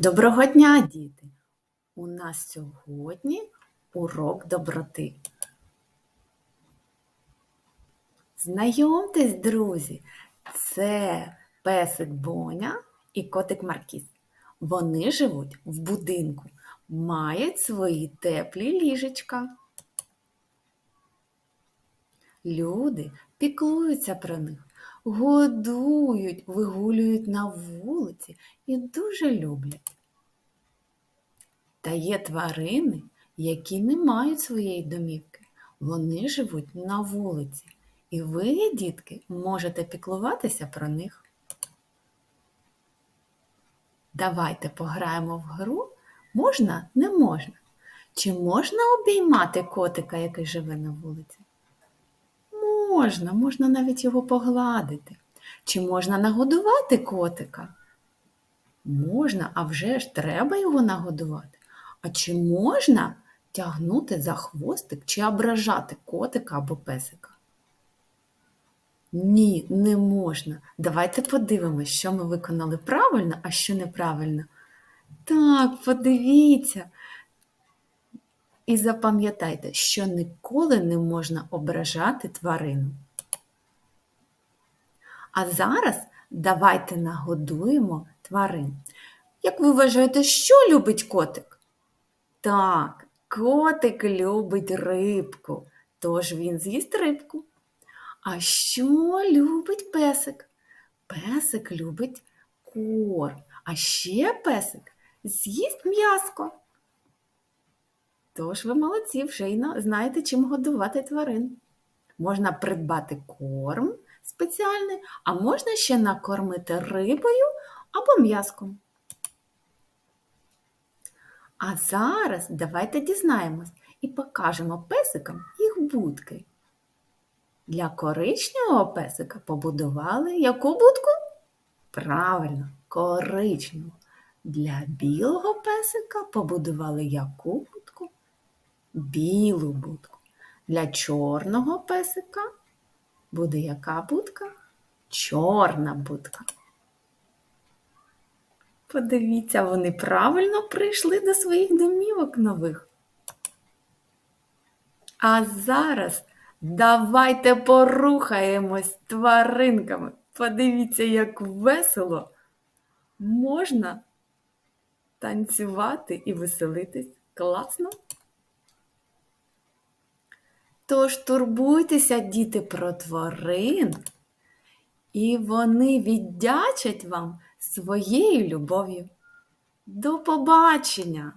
Доброго дня, діти! У нас сьогодні урок доброти. Знайомтесь, друзі, це песик Боня і котик Маркіс. Вони живуть в будинку, мають свої теплі ліжечка. Люди піклуються про них, годують, вигулюють на вулиці і дуже люблять. Та є тварини, які не мають своєї домівки. Вони живуть на вулиці. І ви, дітки, можете піклуватися про них. Давайте пограємо в гру. Можна, не можна. Чи можна обіймати котика, який живе на вулиці? Можна, можна навіть його погладити. Чи можна нагодувати котика? Можна, а вже ж треба його нагодувати. А чи можна тягнути за хвостик чи ображати котика або песика? Ні, не можна. Давайте подивимось, що ми виконали правильно, а що неправильно. Так, подивіться. І запам'ятайте, що ніколи не можна ображати тварину. А зараз давайте нагодуємо тварин. Як ви вважаєте, що любить котик? Так, котик любить рибку, тож він з'їсть рибку. А що любить песик? Песик любить корм, а ще песик з'їсть м'яско. Тож ви молодці, вже й знаєте, чим годувати тварин. Можна придбати корм спеціальний, а можна ще накормити рибою або м'яском. А зараз давайте дізнаємось і покажемо песикам їх будки. Для коричневого песика побудували яку будку? Правильно, коричневу. Для білого песика побудували яку будку? Білу будку. Для чорного песика буде яка будка? Чорна будка. Подивіться, вони правильно прийшли до своїх домівок нових. А зараз давайте порухаємось тваринками. Подивіться, як весело можна танцювати і веселитись. Класно! Тож турбуйтеся, діти, про тварин, і вони віддячать вам своєю любов'ю. До побачення!